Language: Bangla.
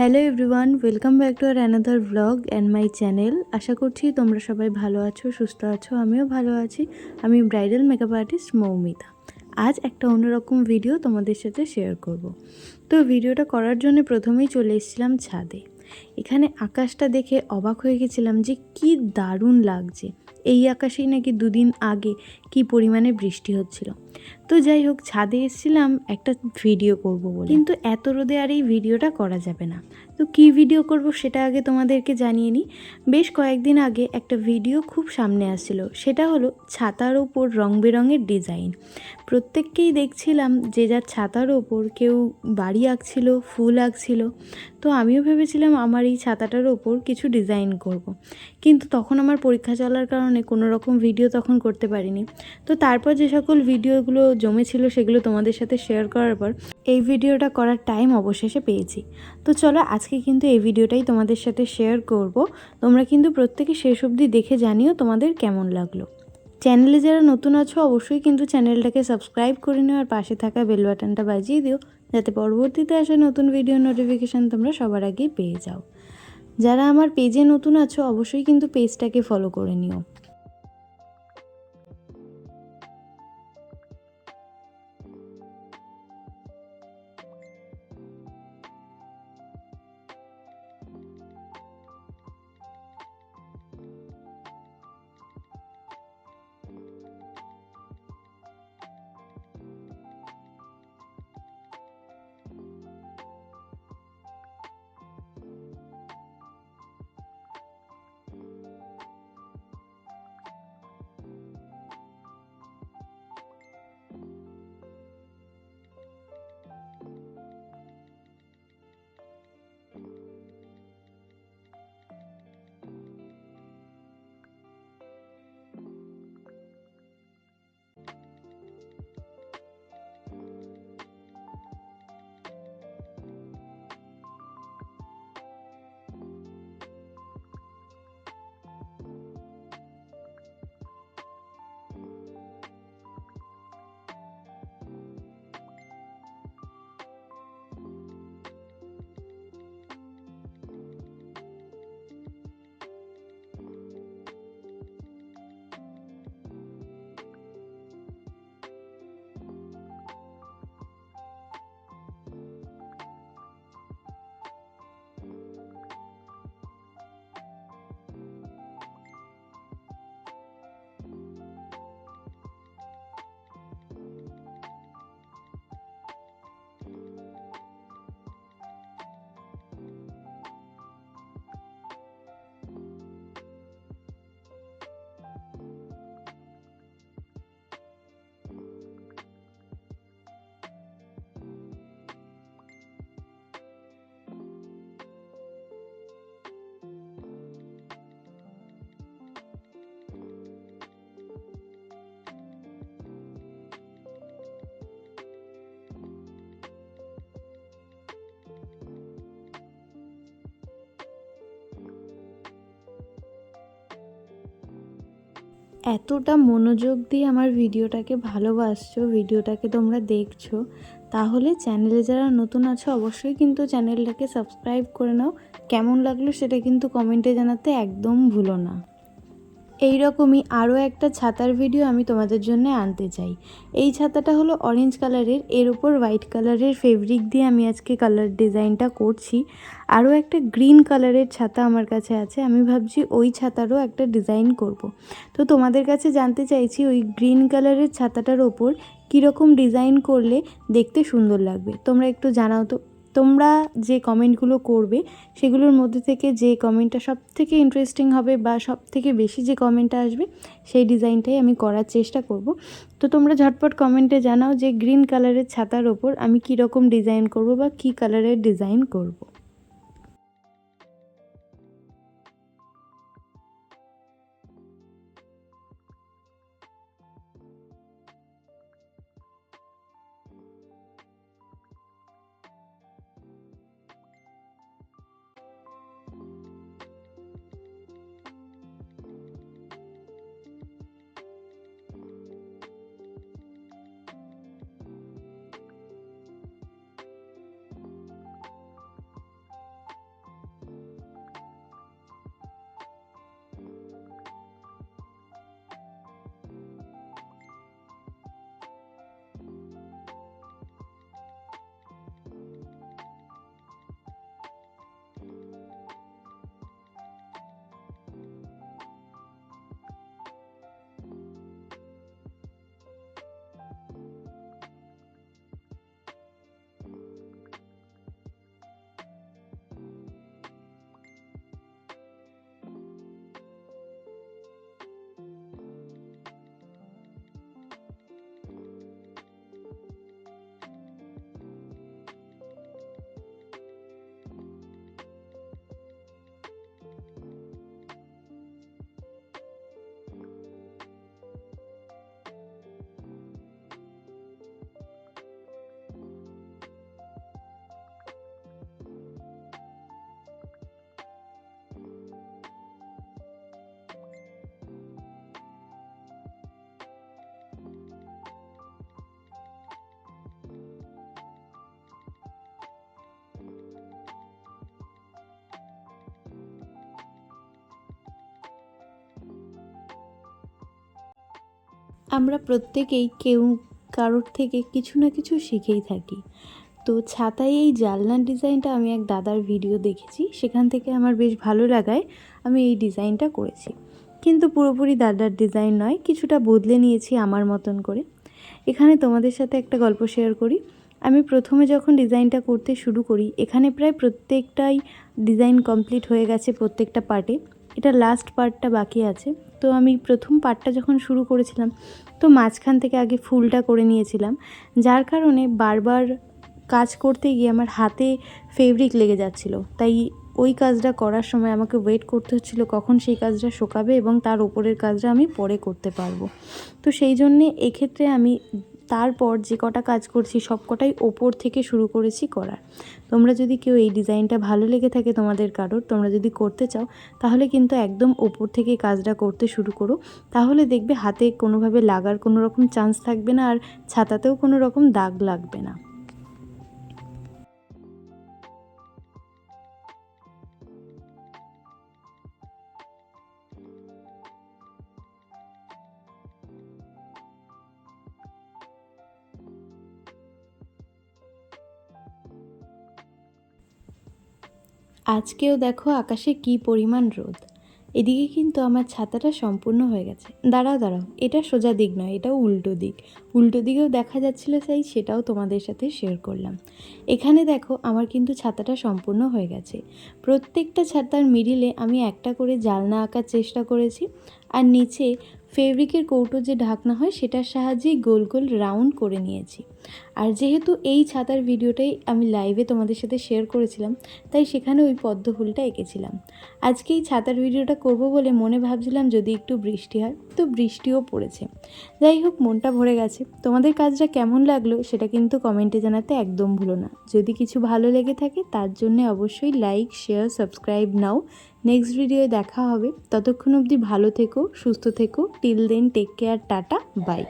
Hello everyone welcome back to our another blog and my channel আশা করছি তোমরা সবাই ভালো আছো, সুস্থ আছো, আমিও ভালো আছি। আমি ব্রাইডাল মেকআপ আর্টিস্ট মৌমিতা। আজ একটা অন্যরকম ভিডিও তোমাদের সাথে শেয়ার করব। তো ভিডিওটা করার জন্য প্রথমেই চলে এসেছিলাম ছাদে। এখানে আকাশটা দেখে অবাক হয়ে গেছিলাম যে কি দারুণ লাগছে। এই আকাশেই নাকি দুদিন আগে কি পরিমাণে বৃষ্টি হচ্ছিল। তো যাই হোক, ছাদে এসেছিলাম, একটা ভিডিও করব বলে। কিন্তু এত রোদে আর এই ভিডিওটা করা যাবে না। তো কি ভিডিও করব সেটা আগে তোমাদেরকে জানিয়ে নিই। বেশ কয়েকদিন আগে একটা ভিডিও খুব সামনে আসছিল। সেটা হলো ছাতার ওপর রং বেরঙের ডিজাইন প্রত্যেককেই দেখছিলাম যে যার ছাতার ওপর কেউ বাড়ি আঁকছিল, ফুল আঁকছিল। তো আমিও ভেবেছিলাম আমার এই ছাতাটার ওপর কিছু ডিজাইন করব। কিন্তু তখন আমার পরীক্ষা চলার কারণে কোনো রকম ভিডিও তখন করতে পারিনি। তো তারপর যে সকল ভিডিওগুলো জমেছিল সেগুলো তোমাদের সাথে শেয়ার করার পর এই ভিডিওটা করার টাইম অবশেষে পেয়েছি। তো চলো আজকে কিন্তু এই ভিডিওটাই তোমাদের সাথে শেয়ার করব। তোমরা কিন্তু প্রত্যেকে শেষ অবধি দেখে জানিও তোমাদের কেমন লাগল। চ্যানেলে যারা নতুন আছো, অবশ্যই কিন্তু চ্যানেলটাকে সাবস্ক্রাইব করে নিও আর পাশে থাকা বেল বাটনটা বাজিয়ে দিও, যাতে পরবর্তীতে আসা নতুন ভিডিও নোটিফিকেশান তোমরা সবার আগেই পেয়ে যাও। যারা আমার পেজে নতুন আছো, অবশ্যই কিন্তু পেজটাকে ফলো করে নিও। এতটা মনোযোগ দিয়ে আমার ভিডিওটাকে ভালোবাসছো, ভিডিওটাকে তোমরা দেখছ, তাহলে চ্যানেলে যারা নতুন আছো অবশ্যই কিন্তু চ্যানেলটাকে সাবস্ক্রাইব করে নাও। কেমন লাগল সেটা কিন্তু কমেন্টে জানাতে একদম ভুলো না। এই রকমই আরও একটা ছাতার ভিডিও আমি তোমাদের জন্য আনতে চাই। এই ছাতাটা হলো অরেঞ্জ কালারের এর উপর হোয়াইট কালারের ফেব্রিক দিয়ে আমি আজকে কালার ডিজাইনটা করছি। আরও একটা গ্রিন কালারের ছাতা আমার কাছে আছে, আমি ভাবছি ওই ছাতারও একটা ডিজাইন করব। তো তোমাদের কাছে জানতে চাইছি ওই গ্রিন কালারের ছাতাটার ওপর কীরকম ডিজাইন করলে দেখতে সুন্দর লাগবে। তোমরা একটু জানাও তো। তোমরা যে কমেন্টগুলো করবে, সেগুলোর মধ্যে থেকে যে কমেন্টটা সব থেকে ইন্টারেস্টিং হবে বা সব থেকে বেশি যে কমেন্টটা আসবে, সেই ডিজাইনটাই আমি করার চেষ্টা করব তো তোমরা ঝটপট কমেন্টে জানাও যে গ্রিন কালারের ছাতার ওপর আমি কীরকম ডিজাইন করব বা কী কালারের ডিজাইন করব। আমরা প্রত্যেকেই কেউ কারোর থেকে কিছু না কিছু শিখেই থাকি। তো ছাতায় এই জালনার ডিজাইনটা আমি এক দাদার ভিডিও দেখেছি, সেখান থেকে আমার বেশ ভালো লাগায় আমি এই ডিজাইনটা করেছি। কিন্তু পুরোপুরি দাদার ডিজাইন নয়, কিছুটা বদলে নিয়েছি আমার মতন করে। এখানে তোমাদের সাথে একটা গল্প শেয়ার করি। আমি প্রথমে যখন ডিজাইনটা করতে শুরু করি, এখানে প্রায় প্রত্যেকটাই ডিজাইন কমপ্লিট হয়ে গেছে প্রত্যেকটা পার্টে এটা লাস্ট পার্টটা বাকি আছে। তো আমি প্রথম পাটটা যখন শুরু করেছিলাম, তো মাঝখান থেকে আগে ফুলটা করে নিয়েছিলাম। যার কারণে বারবার কাজ করতে গিয়ে আমার হাতে ফেব্রিক লেগে যাচ্ছিল। তাই ওই কাজটা করার সময় আমাকে ওয়েট করতে হচ্ছিল কখন সেই কাজটা শোকাবে এবং তার ওপরের কাজটা আমি পরে করতে পারব। তো সেই জন্যে এক্ষেত্রে আমি তারপর যে কটা কাজ করছি, সব কটাই ওপর থেকে শুরু করেছি করার। তোমরা যদি কেউ এই ডিজাইনটা ভালো লেগে থাকে তোমাদের কারোর, তোমরা যদি করতে চাও, তাহলে কিন্তু একদম ওপর থেকে কাজটা করতে শুরু করো। তাহলে দেখবে হাতে কোনোভাবে লাগার কোনো রকম চান্স থাকবে না আর ছাতাতেও কোনো রকম দাগ লাগবে না। আজকেও দেখো আকাশে কি পরিমাণ রোদ। এদিকে কিন্তু আমার ছাতাটা সম্পূর্ণ হয়ে গেছে। দাঁড়াও দাঁড়াও, এটা সোজা দিক নয়, এটা উল্টো দিক। উল্টো দিকেও দেখা যাচ্ছিল তাই সেটাও তোমাদের সাথে শেয়ার করলাম। এখানে দেখো আমার কিন্তু ছাতাটা সম্পূর্ণ হয়ে গেছে। প্রত্যেকটা ছাতার মিডিলে আমি একটা করে জালনা আঁকার চেষ্টা করেছি। আর নিচে ফেব্রিকের কৌটো যে ঢাকনা হয়, সেটার সাহায্যেই গোল গোল রাউন্ড করে নিয়েছি। আর যেহেতু এই ছাতার ভিডিওটাই আমি লাইভে তোমাদের সাথে শেয়ার করেছিলাম, তাই সেখানে ওই পদ্ম ফুলটা এঁকেছিলাম। আজকে এই ছাতার ভিডিওটা করব বলে মনে ভাবছিলাম যদি একটু বৃষ্টি হয়, তো বৃষ্টিও পড়েছে। যাই হোক, মনটা ভরে গেছে। তোমাদের কাজটা কেমন লাগল সেটা কিন্তু কমেন্টে জানাতে একদম ভুলো না। যদি কিছু ভালো লেগে থাকে, তার জন্য অবশ্যই লাইক শেয়ার সাবস্ক্রাইব নাও। নেক্সট ভিডিওয়ে দেখা হবে। ততক্ষণ অবধি ভালো থেকো, সুস্থ থেকো। Till then take care tata bye